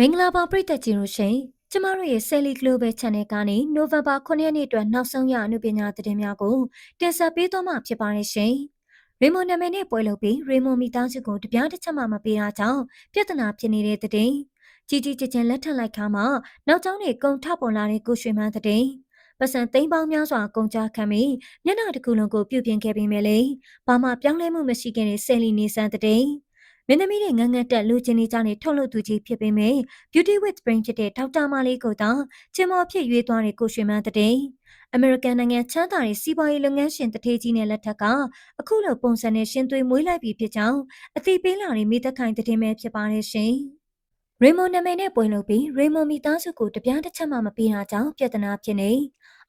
မင်္ဂလာပါပရိသတ်ကြီးတို့ရှင်ကျမတို့ရဲ့ Sally Global Channel ကနေ November 9ရက်နေ့အတွက်နောက်ဆုံးရအမှုပညာသတင်းများကိုတင်ဆက်ပေးသွားမှာဖြစ်ပါတယ်ရှင်။ Raymond နာမည်နဲ့ပွဲလုပ်ပြီး Raymond မိသားစုကိုတပြားတစ်ချက်မှမပေးတာကြောင့်ပြဿနာဖြစ်နေတဲ့တဲ့ကြီးကြီးကျယ်ကျယ်လက်ထပ်လိုက်ခါမှနောက်ကျောင်းတွေကုံထပေါ်လာတဲ့ကိုရွှေမန်းတဲ့ပတ်စံသိန်းပေါင်းများစွာကုန်ကြခံပြီးမျက်နှာတစ်ခုလုံးကိုပြုပြင်ခဲ့ပြီးမြဲလေဘာမှပြောင်းလဲမှုမရှိခဲ့တဲ့ဆယ်လီနေဆန်းတဲ့ မင်းသမီးတွေငန်းငန်းတက်လူချင်းနေကြနေထုတ်လုပ်သူကြီးဖြစ်ပေမဲ့ Beauty with Brain ဖြစ်တဲ့ဒေါက်တာမာလေးကိုတောင်ကျင်းမော်ဖြစ်ရွေးသွားတဲ့ကိုရွှေမန်းတဲ့အမေရိကန်နိုင်ငံချမ်းသာတဲ့စီးပွားရေးလုပ်ငန်းရှင်တထေးကြီးနဲ့လက်ထက်ကအခုလိုပုံစံနဲ့ရှင်သွေးမွေးလိုက်ပြီဖြစ်ကြောင်းအသိပေးလာတဲ့မိသက်ခိုင်တဲ့ပဲဖြစ်ပါတယ်ရှင်။ရေမွန်နာမည်နဲ့ပွဲလုပ်ပြီးရေမွန်မိသားစုကိုတပြားတစ်ချက်မှမပေးတာကြောင့်ပြဿနာဖြစ်နေ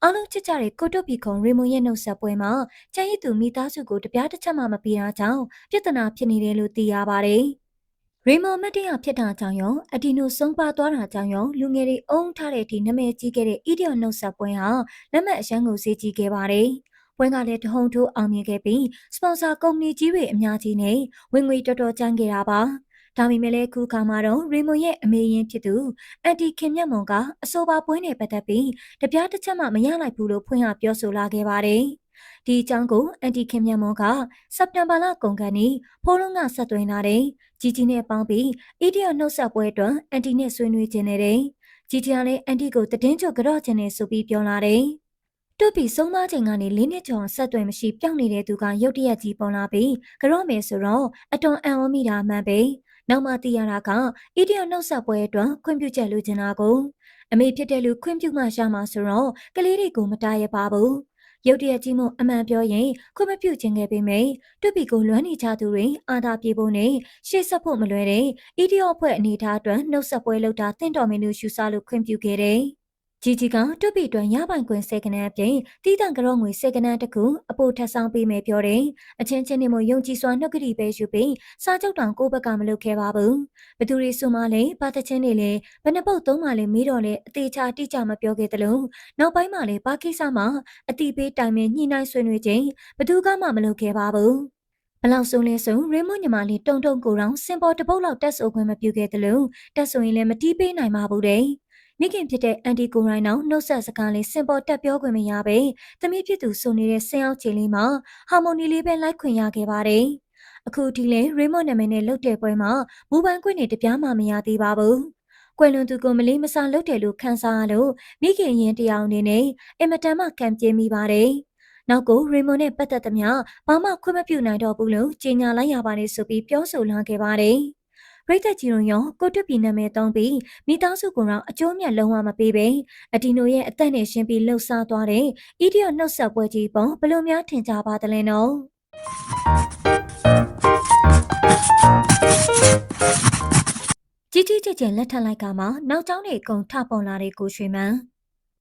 အားလုံးချစ်ကြတဲ့ကိုတုတ်ပီခုံရေမွန်ရဲ့နှုတ်ဆက်ပွဲမှာကျန်ရည်သူမိသားစုကိုတပြားတစ်ချက်မှမပေးတာကြောင့်ပြဿနာဖြစ်နေတယ်လို့သိရပါတယ်။ရေမော်မတ်တရဖြစ်တာကြောင့်ရောအဒီနိုဆုံးပါသွားတာကြောင့်ရောလူငယ်တွေအုံထားတဲ့အထိနာမည်ကြီးခဲ့တဲ့ဣဒီယိုနှုတ်ဆက်ပွဲဟာလက်မှတ်အရန်ကိုဈေးကြီးခဲ့ပါတယ်။ပွဲကလည်းတဟုန်ထိုးအောင်မြင်ခဲ့ပြီးစပွန်ဆာကုမ္ပဏီကြီးတွေအများကြီးနဲ့ဝင်ငွေတော်တော်ကျန်းခဲ့တာပါ။ ဒါပေမဲ့လည်းခုခါမှာတော့ရေမွန်ရဲ့အမေရင်ဖြစ်သူအန်တီခင်မြတ်မွန်ကအဆိုပါပွဲနဲ့ပတ်သက်ပြီးတပြားတစ်ချက်မှမရနိုင်ဘူးလို့ဖွင့်ဟပြောဆိုလာခဲ့ပါတယ်။ဒီအကြောင်းကိုအန်တီခင်မြတ်မောကစက်တင်ဘာလကုန်ကနေဖိုးလုံးကဆက်သွင်းလာတယ်။ជីជីနဲ့ပေါင်းပြီးအီဒီယိုနှုတ်ဆက်ပွဲအတွက်အန်တီနဲ့ဆွေးနွေးခြင်းနဲ့တယ်။ជីជីကလည်းအန်တီကိုတည်င်းချုပ်ကြော့ခြင်းနဲ့ဆိုပြီးပြောလာတယ်။တို့ပြီးဆုံးမချိန်ကနေလေးနှစ်ကျော်ဆက်သွယ်မရှိပြောင်းနေတဲ့သူကရုတ်တရက်ကြီးပေါ်လာပြီးကြော့မယ်ဆိုတော့အတော်အံ့ဩမိတာမှန်ပဲ။ နောက်မှသိရတာကအီဒီယိုနှုတ်ဆက်ပွဲအတွက်ခွင့်ပြုချက်လိုချင်တာကိုအမေဖြစ်တဲ့လူခွင့်ပြုမှရမှာဆိုတော့ကလေးတွေကိုမတားရပါဘူးရုတ်တရက်ကြီးမှုအမှန်ပြောရင်ခွင့်မပြုခြင်းခဲ့ပေမဲ့တွပီကိုလွမ်းနေကြသူတွေအာသာပြေဖို့နဲ့ရှေ့ဆက်ဖို့မလွယ်တဲ့အီဒီယိုအဖွဲ့အနေထားအတွက်နှုတ်ဆက်ပွဲလုပ်တာတင့်တော်မင်းတို့ရှုစားလို့ခွင့်ပြုခဲ့တယ်။ ဂျီဂျီကတွတ်ပီတွင်ရပိုင်ခွင့်စေကနန်းအပြင်တီးတန့်ကြောငွေစေကနန်းတခုအပိုထပ်ဆောင်ပေးမယ်ပြောတယ်။အချင်းချင်းနဲ့မယုံကြည်စွာနှုတ်ကတိပဲယူပြီးစားကြောက်တောင်ကိုဘက်ကမလုပ်ခဲ့ပါဘူး။ဘသူတွေဆိုမှလည်းဘာတချင်းတွေလည်းဘယ်နှပုတ်သုံးမှလည်းမေးတော့လေအသေးချာတိကျမပြောခဲ့သလိုနောက်ပိုင်းမှာလည်းဘာကိစ္စမှအတိပေးတိုင်ပင်ညှိနှိုင်းဆွေးနွေးခြင်းဘသူကမှမလုပ်ခဲ့ပါဘူး။ဘလောက်ဆိုလဲဆိုရေမွန်ညီမလေးတုံတုံကိုတောင်စင်ပေါ်တပုတ်လောက်တက်ဆိုခွင့်မပြုခဲ့သလိုတက်ဆိုရင်လည်းမတီးပေးနိုင်ပါဘူးတဲ့။ မိခင်ဖြစ်တဲ့အန်တီကိုရိုင်းနောင်နှုတ်ဆက်စကားလေးစင်ပေါ်တက်ပြောခွင့်မရပဲသမီးဖြစ်သူဆိုနေတဲ့ဆင်းအောင်ချီလေးမှာဟာမိုနီလေးပဲလိုက်ခွင့်ရခဲ့ပါတယ်။အခုဒီလေရေမွန်နာမည်နဲ့လုတ်တဲ့ပွဲမှာမူပန်းခွင့်နေတပြားမှမရသေးပါဘူး။ကွယ်လွန်သူကိုမလေးမစားလုတ်တယ်လို့ခန်းစားလို့မိခင်ရင်တယောက်အနေနဲ့အင်မတန်မှကံပြင်းမိပါတယ်။နောက်ကိုရေမွန်နဲ့ပတ်သက်သမျှဘာမှခွင့်မပြုနိုင်တော့ဘူးလို့ကြေညာလိုက်ရပါတယ်ဆိုပြီးပြောဆိုလာခဲ့ပါတယ်။ ပရိသတ်ကြီးတို့ရောကိုတွတ်ပြည်နာမည်သုံးပြီးမိသားစုကတော့အကျိုးမြတ်လုံးဝမပေးပဲအဒီနိုရဲ့အသက်နဲ့ရှင်းပြီးလှုပ်ရှားသွားတဲ့ဣဒီယိုနှုတ်ဆက်ပွဲကြီးပုံဘလို့များထင်ကြပါသလဲနော်ကြီးကြီးကျယ်ကျယ်လက်ထပ်လိုက်ကမှနောက်ကျောင်းတွေအကုန်ထပေါ်လာတဲ့ကိုရွှေမန်း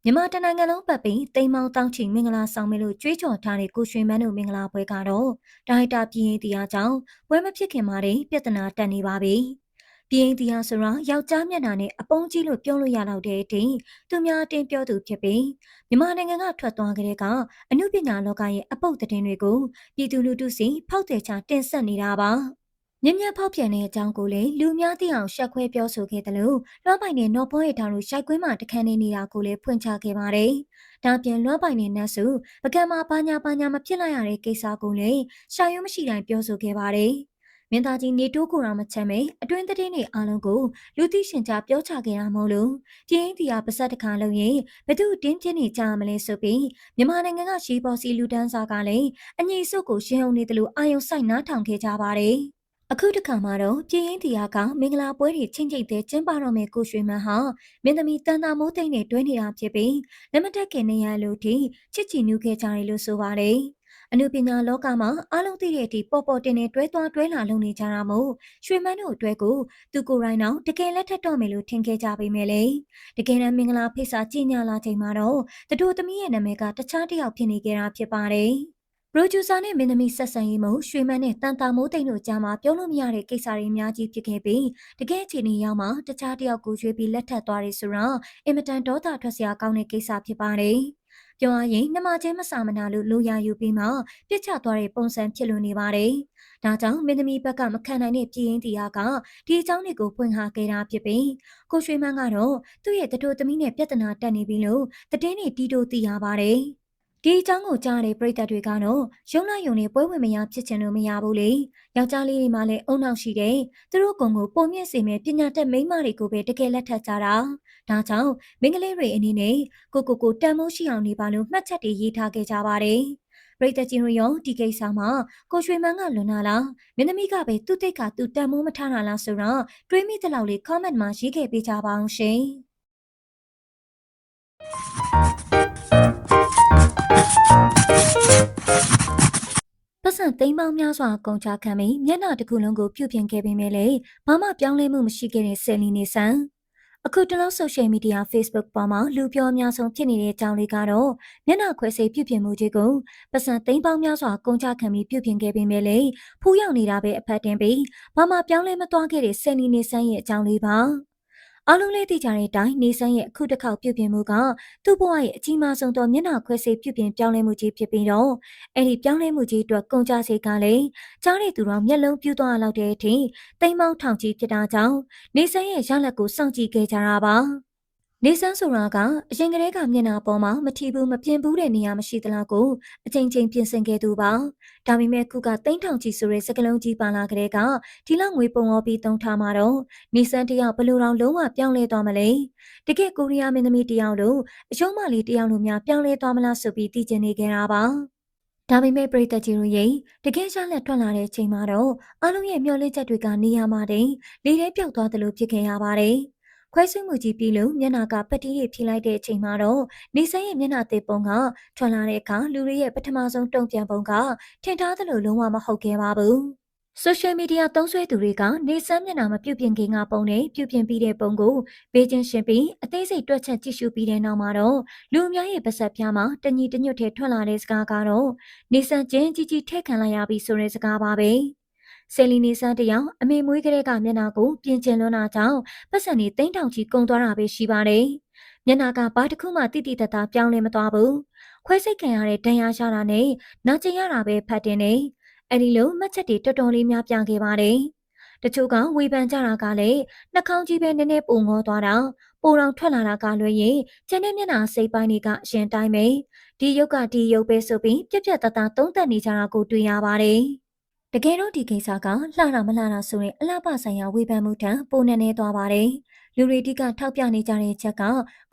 မြန်မာတနိုင်ငံလုံးပတ်ပြီးတိမ်မောင်းတောင်းချီမင်္ဂလာဆောင်မယ်လို့ကြွေးကြော်ထားတဲ့ကိုရွှေမန်းတို့မင်္ဂလာပွဲကတော့ဒါရိုက်တာပြည်ရင်တရားကြောင့်ပွဲမဖြစ်ခင်မှာတည်းပြဿနာတက်နေပါပြီ။ပြည်ရင်တရားဆိုတော့ယောက်ျားမျက်နှာနဲ့အပုံးကြီးလို့ပြောလို့ရတော့တဲ့အထိသူများတင်ပြောသူဖြစ်ပြီးမြန်မာနိုင်ငံကထွက်သွားကြတဲ့ကအမှုပညာလောကရဲ့အပုတ်သတင်းတွေကိုပြည်သူလူထုစီဖောက်တယ်ချတင်ဆက်နေတာပါ။ မြင်းမြဖောက်ပြန်တဲ့အကြောင်းကိုလည်းလူများသိအောင်ရှက်ခွဲပြောဆိုခဲ့တယ်လို့လွှမ်းပိုင်နဲ့နော်ဘောရဲ့ထောင်တို့ရှိုက်ကွင်းမှာတခန်းနေနေတာကိုလည်းဖွင့်ချခဲ့ပါတယ်။ဒါပြင်လွှမ်းပိုင်နဲ့နတ်စုပကံမှာဘာညာဘာညာမဖြစ်လိုက်ရတဲ့ကိစ္စကိုလည်းရှာရုံမရှိတိုင်းပြောဆိုခဲ့ပါတယ်။မင်းသားကြီးနေတိုးကိုတော့မချမ်းပဲအတွင်းသတင်းတွေအားလုံးကိုလူသိရှင်ကြားပြောချခဲ့တာမဟုတ်လို့ပြင်းတီဟာပါဆက်တခါလုံးရင်ဘသူတင်းပြင်းနေကြမလဲဆိုပြီးမြန်မာနိုင်ငံကရှီပေါ်စီလူတန်းစားကလည်းအငြိစုပ်ကိုရှင်းအောင်နေတယ်လို့အာယုံဆိုင်နားထောင်ခဲ့ကြပါတယ်။ အခုတခါမှာတော့ပြင်းရင်တရားကမင်္ဂလာပွဲတွေချင်းချိတ်တဲ့ကျင်းပတော့မယ်ကိုရွှေမန်းဟာမင်းသမီးတန်တာမိုးသိမ့်နဲ့တွဲနေတာဖြစ်ပြီးလက်မတက်ခင်နေရလို့ထိချစ်ချီနူးခဲ့ကြတယ်လို့ဆိုပါတယ်။အနုပညာလောကမှာအလုံးသိတဲ့အထိပေါ်ပေါ်တင်တင်တွဲသွားတွဲလာလုံနေကြတာမို့ရွှေမန်းတို့အတွက်ကိုသူကိုယ်တိုင်တော့တကယ်လက်ထက်တော့မယ်လို့ထင်ခဲ့ကြပေမဲ့လေတကယ်တမ်းမင်္ဂလာဖိတ်စာကြီးညာလာချိန်မှာတော့တတို့သမီးရဲ့နာမည်ကတခြားတစ်ယောက်ဖြစ်နေကြတာဖြစ်ပါတယ်။ပ ရိုဂျူဆာနဲ့မင်းသမီးဆက်ဆံရေးမှုရွှေမန်းနဲ့တန်တာမိုးသိန်းတို့ကြားမှာပြောလို့မရတဲ့ကိစ္စတွေအများကြီးဖြစ်ခဲ့ပြီးတကယ်အခြေအနေရောက်မှတခြားတယောက်ကိုရွှေပြီးလက်ထပ်သွားတယ်ဆိုတော့အင်မတန်ဒေါသထွက်စရာကောင်းတဲ့ကိစ္စဖြစ်ပါတယ်။ပြောရရင်နှမချင်းမစာမနာလို့လူရယူပြီးမှပြစ်ချသွားတဲ့ပုံစံဖြစ်လို့နေပါတယ်။ဒါကြောင့်မင်းသမီးဘက်ကမခံနိုင်တဲ့ပြည်ရင်းတီဟာကဒီအကြောင်းတွေကိုဖွင့်ဟခဲ့တာဖြစ်ပြီးကိုရွှေမန်းကတော့သူ့ရဲ့တတိုသမီးနဲ့ပြဿနာတက်နေပြီလို့တည်င်းနေတီးတိုးသိရပါတယ်။ ဒီအကြောင်းကိုကြားတဲ့ပရိသတ်တွေကတော့ရုံလိုက်ယုံနဲ့ပွဲဝင်မရဖြစ်ချင်လို့မရဘူးလေယောက်ျားလေးတွေမှလည်းအုံနောက်ရှိတယ်သူတို့ကုံကိုပုံမြင့်စေမဲ့ပညာတတ်မိန်းမတွေကိုပဲတကယ်လက်ထပ်ကြတာဒါကြောင့်မင်္ဂလေးတွေအနေနဲ့ကိုကိုကိုတန်မိုးရှိအောင်နေပါလို့မှတ်ချက်တွေရေးထားခဲ့ကြပါတယ်ပရိသတ်ကြီးတို့ရောဒီကိစ္စမှာကိုရွှေမန်းကလွန်လာလားမင်းသမီးကပဲသူ့တိတ်ကသူတန်မိုးမထားတာလားဆိုတော့တွေးမိတဲ့လောက်လေး comment မှာရေးခဲ့ပေးကြပါအောင်ရှင် ပတ်စံသိမ်းပေါင်းများစွာကုန်ချခံပြီးမျက်နှာတစ်ခုလုံးကိုပြုပြင်ခဲ့ပေမဲ့လည်းဘာမှပြောင်းလဲမှုမရှိခဲ့တဲ့ဆယ်လီနေဆန်အခုတလုံးဆိုရှယ်မီဒီယာ Facebook ပေါ်မှာလူပြောအများဆုံးဖြစ်နေတဲ့အကြောင်းလေးကတော့မျက်နှာခွဲစိတ်ပြုပြင်မှုကြီးကိုပတ်စံသိမ်းပေါင်းများစွာကုန်ချခံပြီးပြုပြင်ခဲ့ပေမဲ့လည်းဖူးရောက်နေတာပဲအဖက်တင်ပြီးဘာမှပြောင်းလဲမသွားခဲ့တဲ့ဆယ်လီနေဆန်ရဲ့အကြောင်းလေးပါ အားလုံးလေးသိကြတဲ့အတိုင်းနေဆန်းရဲ့အခုတစ်ခေါက်ပြုပြင်မှုကသူ့ဘဝရဲ့အကြီးမားဆုံးသောမျက်နှာခွဲစိတ်ပြုပြင်ပြောင်းလဲမှုကြီးဖြစ်ပြီးတော့အဲ့ဒီပြောင်းလဲမှုကြီးအတွက်ကုန်ကြစိတ်ကလည်းကြားတဲ့သူတော်မျက်လုံးပြူးသွားလောက်တဲ့အထိတိမ်မောင်းထောင်ကြီးဖြစ်တာကြောင့်နေဆန်းရဲ့ရလက်ကိုစောင့်ကြည့်ခဲ့ကြတာပါ နေဆန်းဆိုတာကအရင်ကတည်းကမျက်နှာပေါ်မှာမထီဘူးမပြင်းဘူးတဲ့နေရာမရှိသလားကိုအချိန်ချင်းပြင်ဆင်ခဲ့သူပါဒါပေမဲ့ခုကတိန်းထောင်ကြီးဆိုတဲ့စကလုံးကြီးပါလာကလေးကဒီလောက်ငွေပုံော်ပြီးတုံးထားမှာတော့နေဆန်းတယောက်ဘလို့တော့လုံးဝပြောင်းလဲသွားမလဲတကယ်ကိုရီးယားမင်းသမီးတယောက်လို့အရှုံးမလေးတယောက်လို့များပြောင်းလဲသွားမလားဆိုပြီးသိချင်နေကြတာပါဒါပေမဲ့ပရိသတ်ကြီးတို့ရဲ့တကယ်ရှားလက်ထွက်လာတဲ့ချိန်မှာတော့အလုံးရဲ့မျောလင့်ချက်တွေကနေရာမှာတင်လေထဲပြောက်သွားသလိုဖြစ်ခဲ့ရပါတယ်။ ခွဲဆွေးမှုကြီးပြီးလို့မျက်နာကပတိတွေဖြိလိုက်တဲ့အချိန်မှာတော့နေဆန်းရဲ့မျက်နှာသေးပုံကထွက်လာတဲ့အခါလူတွေရဲ့ပထမဆုံးတုံ့ပြန်ပုံကထင်ထားသလိုလုံးဝမဟုတ်ခဲ့ပါဘူး။ social media သုံးစွဲသူတွေကနေဆန်းမျက်နှာမပြုတ်ပြင်ခင်ကပုံနဲ့ပြုတ်ပြင်ပြီးတဲ့ပုံကိုဘေးချင်းရှင်းပြီးအသေးစိတ်တွက်ချက်ကြည့်ရှုပြီးတဲ့နောက်မှာတော့လူအများရဲ့ပါဆက်ပြားမှာတညီတညွတ်ထဲထွက်လာတဲ့စကားကတော့နေဆန်းချင်းကြီးကြီးထည့်ခံလိုက်ရပြီဆိုတဲ့စကားပါပဲ။ ဆယ်လီနေဆန်းတယောက်အမေမွေးကလေးကမျက်နှာကိုပြင်ကျင်လွန်းတာကြောင့်ပတ်စံနေတိမ့်တောင်ကြီးကုံသွားတာပဲရှိပါတယ်။မျက်နှာကဘာတစ်ခုမှတိတိတတ်တာပြောင်းလဲမသွားဘူး။ခွဲစိတ်ခံရတဲ့ဒဏ်ရာရတာနဲ့နာကျင်ရတာပဲဖတ်တင်နေ။အဲဒီလိုမှတ်ချက်တွေတော်တော်လေးများပြခဲ့ပါတယ်။တချို့ကဝေဖန်ကြတာကလည်းနှာခေါင်းကြီးပဲနည်းနည်းပုံငေါသွားတာပိုတောင်ထွက်လာတာကလွှဲရင်ကျန်တဲ့မျက်နှာစိတ်ပိုင်းတွေကအရင်တိုင်းပဲဒီရုပ်ကဒီရုပ်ပဲဆိုပြီးပြက်ပြက်တသားသုံးသပ်နေကြတာကိုတွေ့ရပါတယ်။ တကယ်တော့ဒီကိစ္စကလှတာမလှတာဆိုရင်အလှပဆိုင်ရာဝေဖန်မှုထံပိုနေနေသွားပါတယ်။လူတွေတိကထောက်ပြနေကြတဲ့ချက်က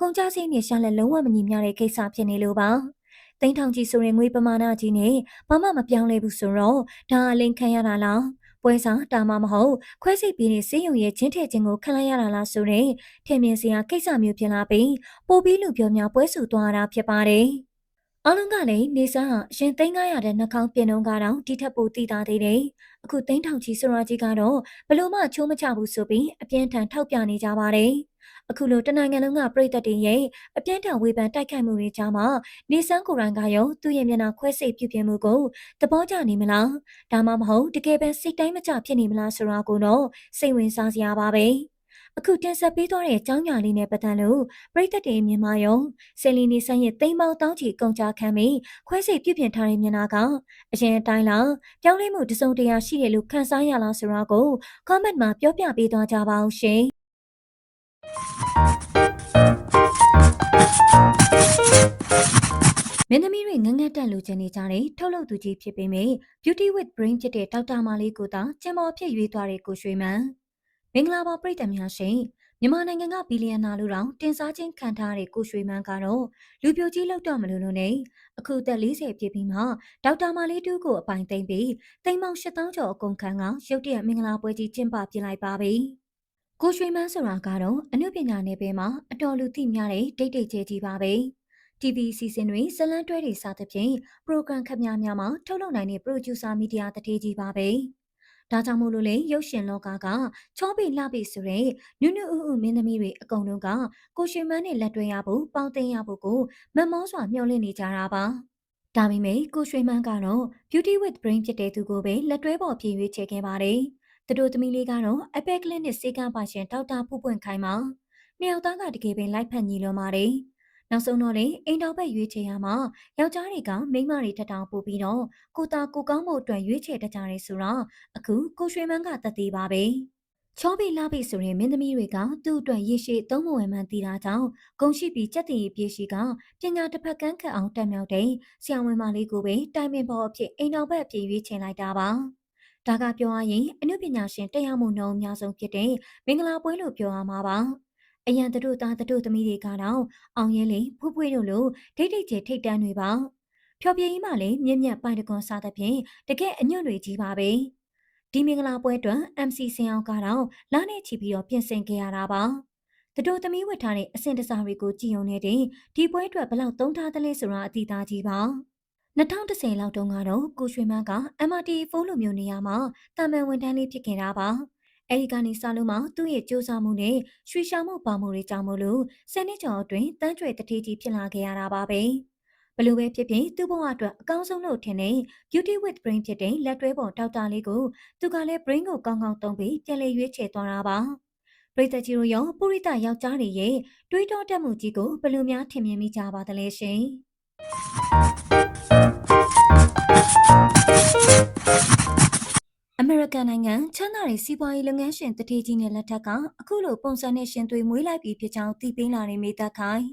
ကုန်ကြစည်နဲ့ရှာလက်လုံးဝမညီမျှတဲ့ကိစ္စဖြစ်နေလို့ပါ။သိန်းထောင်ကြီးဆိုရင်ငွေပမာဏကြီးနဲ့ဘာမှမပြောင်းလဲဘူးဆိုတော့ဒါအလိန်ခံရတာလား။ပွဲစားတာမမဟုတ်ခွဲစိတ်ပြီးနေစေယုံရဲ့ချင်းထည့်ခြင်းကိုခံလိုက်ရတာလားဆိုရင်ထင်မြင်စရာကိစ္စမျိုးဖြစ်လာပြီးပိုပြီးလူပြောများပွဲစုသွားတာဖြစ်ပါတယ်။ အားလုံးကလည်းနေဆန်းဟာအရင်သိန်း900တဲ့နှာခေါင်းပြင်နှုံးကတော့ဒီထက်ပိုတည်တာသေးတယ်။အခုသိန်းထောင်ချီဆိုရာကြီးကတော့ဘလို့မှချိုးမချဘူးဆိုပြီးအပြင်းထန်ထောက်ပြနေကြပါတယ်။အခုလိုတနိုင်ငံလုံးကပြည်သက်တွေရဲ့အပြင်းထန်ဝေဖန်တိုက်ခိုက်မှုတွေကြားမှာနေဆန်းကိုရိုင်းကရောသူ့ရဲ့မျက်နှာခွဲစိတ်ပြုပြင်မှုကိုသဘောကျနေမလား။ဒါမှမဟုတ်တကယ်ပဲစိတ်တိုင်းမကျဖြစ်နေမလားဆိုတာကိုတော့စိတ်ဝင်စားစရာပါပဲ။ အခုတင်ဆက်ပေးသွားတဲ့အကြောင်းအရာလေးနဲ့ပတ်သက်လို့ပရိသတ်တွေမြင်မယုံဆယ်လီနီဆန်းရဲ့တိမ်ပေါင်းတောင်းချီကုန်ကြခံပြီးခွဲစိတ်ပြုပြင်ထားတဲ့မျက်နှာကအရင်အတိုင်းလားပြောင်းလဲမှုတစုံတရာရှိတယ်လို့ခန်းစားရလားဆိုတာကို comment မှာပြောပြပေးသွားကြပါအောင်ရှင်မင်းသမီးတွေငငတ်တက်လူချင်နေကြတဲ့ထုတ်လုပ်သူကြီးဖြစ်ပေမယ့် Beauty with Brain ဖြစ်တဲ့ဒေါက်တာမာလေးကိုသာကျင်ပေါ်ဖြစ်ရွေးသွားတဲ့ကိုရွှေမန်း မင်္ဂလာပါပြည်သူများရှင်မြန်မာနိုင်ငံကဘီလီယံနာလူတောင်တင်စားခြင်းခံထားတဲ့ကိုရွှေမန်းကတော့လူပြိုကြီးလောက်တော့မလို့လို့နေအခုသက်40ပြည့်ပြီးမှဒေါက်တာမာလေးတူးကိုအပိုင်သိမ့်ပြီးတိမ်မောင်8000ကျော်အကုန်ခံကရုတ်တရက်မင်္ဂလာပွဲကြီးကျင်းပပြလိုက်ပါပြီကိုရွှေမန်းဆိုတာကတော့အနုပညာနယ်ပယ်မှာအတော်လူသိများတဲ့ဒိတ်ဒိတ်ကျဲကြီးပါပဲ TV စီစဉ်တွေဇလန်းတွဲတွေစသဖြင့် program ခပ်များများမှာထုတ်လုပ်နိုင်တဲ့ producer media တတိကြီးပါပဲ။ ဒါကြောင့်မို့လို့လေရုပ်ရှင်လောကကချောပိလှပိဆိုတဲ့နုနုဥဥမင်းသမီးတွေအကုန်လုံးကကိုရှင်မန်းနဲ့လက်တွဲရဖို့ပေါင်းသိမ်းရဖို့ကိုမမောစွာမျှော်လင့်နေကြတာပါဒါပေမဲ့ကိုရွှေမန်းကတော့ Beauty with Brain ဖြစ်တဲ့သူကိုပဲလက်တွဲပေါ်ပြည့်ရွေးချယ်ခဲ့ပါတယ်။သူတို့သမီးလေးကတော့ Epic Clinic စေကပါရှင်ဒေါက်တာဖူးပွင့်ခိုင်ပါ။နှစ်ယောက်သားကတကယ်ပဲလိုက်ဖက်ညီလွန်ပါတယ်။ နောက်ဆုံးတော့လေအိမ်တော်ဘက်ရွေးချယ်ရမှာယောက်ျားတွေကမိန်းမတွေတက်တောင်ပို့ပြီးတော့ကိုတာကိုကောင်းဖို့အတွက်ရွေးချယ်တတ်ကြတယ်ဆိုတော့အခုကိုရွှေမန်းကတက်သေးပါပဲချောပြီလာပြီဆိုရင်မင်းသမီးတွေကသူ့အတွက်ရေရှည်သုံးမဝင်မှန်းသိတာကြောင့်ဂုံရှိပြီးစက်တည်ရပြေရှိကပညာတစ်ဖက်ကန်းခတ်အောင်တက်မြောက်တဲ့ဆရာဝန်မလေးကိုပဲတိုင်ပင်ပေါ်အဖြစ်အိမ်တော်ဘက်အဖြစ်ရွေးချယ်လိုက်တာပါဒါကပြောရရင်အနုပညာရှင်တရားမှုနှုံအများဆုံးဖြစ်တဲ့မင်္ဂလာပွဲလို့ပြောရမှာပါ အရန်တို့သားတို့သမီးတွေကတော့အောင်ရဲလေဖွေးဖွေးတို့လိုဒိတ်ဒိတ်ကျထိတ်တန်းတွေပါဖြော်ပြင်းမှလည်းမြင့်မြတ်ပိုင်တကွန်စားတဲ့ဖြင့်တကယ်အညွန့်တွေကြီးပါပဲဒီမင်္ဂလာပွဲအတွက် MC စင်အောင်ကတော့လာနေချီပြီးတော့ပြင်ဆင်ခဲ့ရတာပါတတို့သမီးဝတ်ထားတဲ့အစင်တစားတွေကိုကြည်ုံနေတဲ့ဒီပွဲအတွက်ဘလောက်သုံးထားသလဲဆိုတာအတိအသားကြီးပါ2010လောက်တုန်းကတော့ကိုရွှေမန်းက MRT4 လိုမျိုးနေရာမှာတာမန်ဝန်ထမ်းလေးဖြစ်ခဲ့တာပါ အဲဒီကနေစလို့မှသူ့ရဲ့စူးစမ်းမှုနဲ့ရွှေရှာမှုပါမှုတွေကြောင့်မလို့ဆယ်နှစ်ကျော်အတွင်းတန်းကျွေတတိကြီးဖြစ်လာခဲ့ရတာပါပဲဘလို့ပဲဖြစ်ဖြစ်သူ့ဘဝအတွက်အကောင်းဆုံးလို့ထင်တဲ့ Beauty with Brain ဖြစ်တဲ့လက်တွဲပေါ်ဒေါက်တာလေးကိုသူကလည်း brain ကိုကောင်းကောင်းသုံးပြီးပြန်လည်ရွေးချယ်သွားတာပါပရိသတ်ကြီးတို့ရောပုရိသယောက်ျားတွေရဲ့တွေးတောတတ်မှုကြီးကိုဘယ်လိုများထင်မြင်မိကြပါသလဲရှင် အမေရိကန်နိုင်ငံချမ်းသာတဲ့စီးပွားရေးလုပ်ငန်းရှင်တတိကြီးနဲ့လက်ထက်ကအခုလိုပုံစံနဲ့ရှင်သွေးမွေးလိုက်ပြီးဖြစ်ကြောင်းသိပေးလာတဲ့မိသက်ခိုင်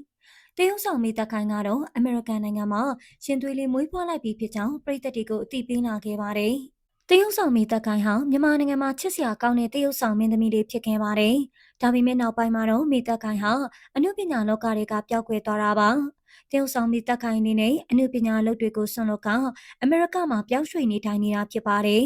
တရုတ်ဆောင်မိသက်ခိုင်ကတော့အမေရိကန်နိုင်ငံမှာရှင်သွေးလေးမွေးဖွားလိုက်ပြီးဖြစ်ကြောင်းပြည်သက်တွေကိုအသိပေးလာခဲ့ပါတယ်တရုတ်ဆောင်မိသက်ခိုင်ဟာမြန်မာနိုင်ငံမှာချစ်စရာကောင်းတဲ့တရုတ်ဆောင်မင်းသမီးလေးဖြစ်ခဲ့ပါတယ်ဒါပေမဲ့နောက်ပိုင်းမှာတော့မိသက်ခိုင်ဟာအနုပညာလောကတွေကပျောက်ကွယ်သွားတာပါတရုတ်ဆောင်မိသက်ခိုင်အနေနဲ့အနုပညာလုပ်တွေကိုဆွန့်လွတ်ကအမေရိကမှာပျောက်ရွှေ့နေထိုင်နေတာဖြစ်ပါတယ်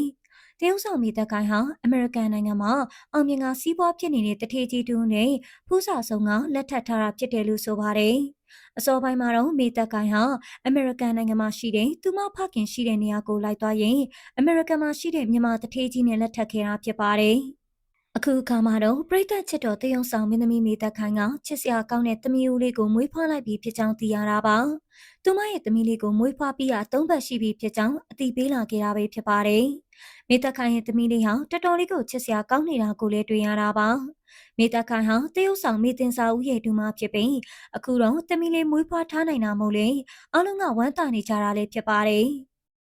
တရုတ်ဆောင်မိသက်ကိုင်းဟာအမေရိကန်နိုင်ငံမှာအောင်မြင်ကစီးပွားဖြစ်နေတဲ့တထေးကြီးတူနဲ့ဖူးစာဆုံးကလက်ထပ်ထားတာဖြစ်တယ်လို့ဆိုပါတယ်။အစောပိုင်းမှာတော့မိသက်ကိုင်းဟာအမေရိကန်နိုင်ငံမှာရှိတဲ့သူမဖခင်ရှိတဲ့နေရာကိုလိုက်သွားရင်အမေရိကန်မှာရှိတဲ့မြန်မာတထေးကြီးနဲ့လက်ထပ်ခဲ့တာဖြစ်ပါတယ်။အခုအခါမှာတော့ပြိသက်ချစ်တော်တယုံဆောင်မင်းသမီးမိသက်ခိုင်ကချစ်စရာကောင်းတဲ့သမီးဦးလေးကိုမွေးဖွားလိုက်ပြီးဖြစ်ကြောင်းသိရတာပါ။သူမရဲ့သမီးလေးကိုမွေးဖွားပြီးရသုံးပတ်ရှိပြီဖြစ်ကြောင်းအသိပေးလာခဲ့တာပဲဖြစ်ပါတယ်။ မေတ္တာခိုင်ရဲ့သမီးလေးဟာတော်တော်လေးကိုချစ်စရာကောင်းနေတာကိုလည်းတွေ့ရတာပါမေတ္တာခိုင်ဟာတရုတ်ဆောင်မေတင်စာဦးရဲ့ဒူမဖြစ်ပြီးအခုတော့သမီးလေးမွေးဖွားထားနိုင်တာမို့လေအလုံးကဝမ်းသာနေကြတာလည်းဖြစ်ပါတယ်